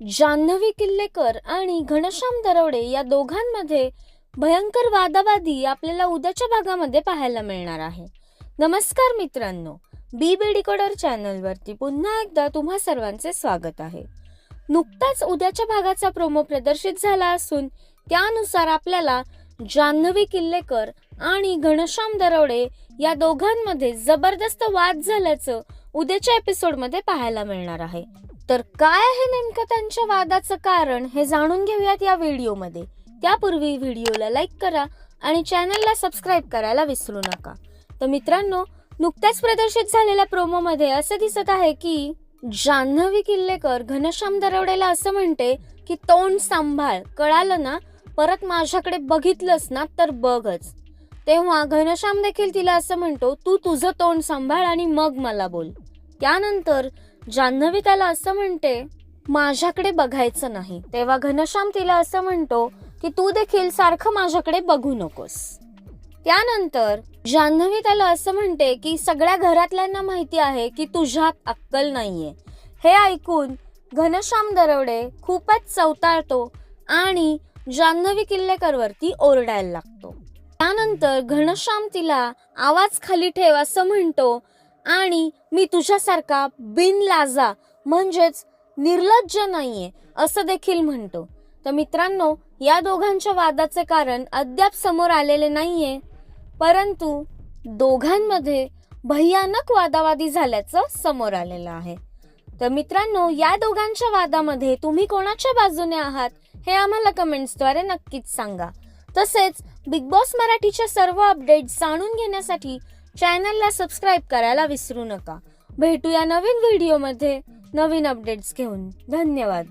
जान्हवी किल्लेकर आणि घनश्याम दरवडे या दोघांमध्ये भयंकर वादावादी आपल्याला उद्याच्या भागामध्ये पाहायला मिळणार आहे. नमस्कार मित्रांनो बी बी डिकोडर चॅनलवरती पुन्हा एकदा तुम्हा सर्वांचे स्वागत आहे. नुकताच उद्याच्या भागाचा प्रोमो प्रदर्शित झाला असून त्यानुसार आपल्याला जान्हवी किल्लेकर आणि घनश्याम दरवडे या दोघांमध्ये जबरदस्त वाद झाल्याचं उद्याच्या एपिसोडमध्ये पाहायला मिळणार आहे. तर काय आहे नेमकं त्यांच्या वादाचं कारण हे जाणून घेऊयात या व्हिडिओमध्ये. त्यापूर्वी व्हिडिओला लाईक करा आणि चॅनलला सबस्क्राईब करायला विसरू नका. तर मित्रांनो नुकत्याच प्रदर्शित झालेल्या प्रोमोमध्ये असं दिसत आहे की जान्हवी किल्लेकर घनश्याम दरवडेला असं म्हणते की तोंड सांभाळ कळालं ना? परत माझ्याकडे बघितलंस ना तर बघच. तेव्हा घनश्याम देखील तिला असं म्हणतो तू तुझं तोंड सांभाळ आणि मग मला बोल. त्यानंतर जान्हवी त्याला असं म्हणते माझ्याकडे बघायचं नाही. तेव्हा घनश्याम तिला असं म्हणतो की तू देखील सारखं माझ्याकडे बघू नकोस. त्यानंतर जान्हवी त्याला असं म्हणते की सगळ्या घरातल्यांना माहिती आहे की तुझ्यात अक्कल नाहीये. हे ऐकून घनश्याम दरवडे खूपच चवताळतो आणि जान्हवी किल्लेकरवरती ओरडायला लागतो. त्यानंतर घनश्याम तिला आवाज खाली ठेव असं म्हणतो आणि मी तुझ्यासारखा बिन लाजा म्हणजेच निर्लज्ज नाहीये असं देखील म्हणतो. तर मित्रांनो या दोघांच्या वादाचे कारण अद्याप समोर आलेले नाहीये परंतु दोघांमध्ये भयानक वादावादी झाल्याचं समोर आलेलं आहे. तर मित्रांनो या दोघांच्या वादामध्ये तुम्ही कोणाच्या बाजूने आहात हे आम्हाला कमेंट्सद्वारे नक्कीच सांगा. तसेच बिग बॉस मराठीच्या सर्व अपडेट्स जाणून घेण्यासाठी चॅनलला सबस्क्राईब करायला विसरू नका. भेटूया नवीन व्हिडिओमध्ये नवीन अपडेट्स घेऊन. धन्यवाद.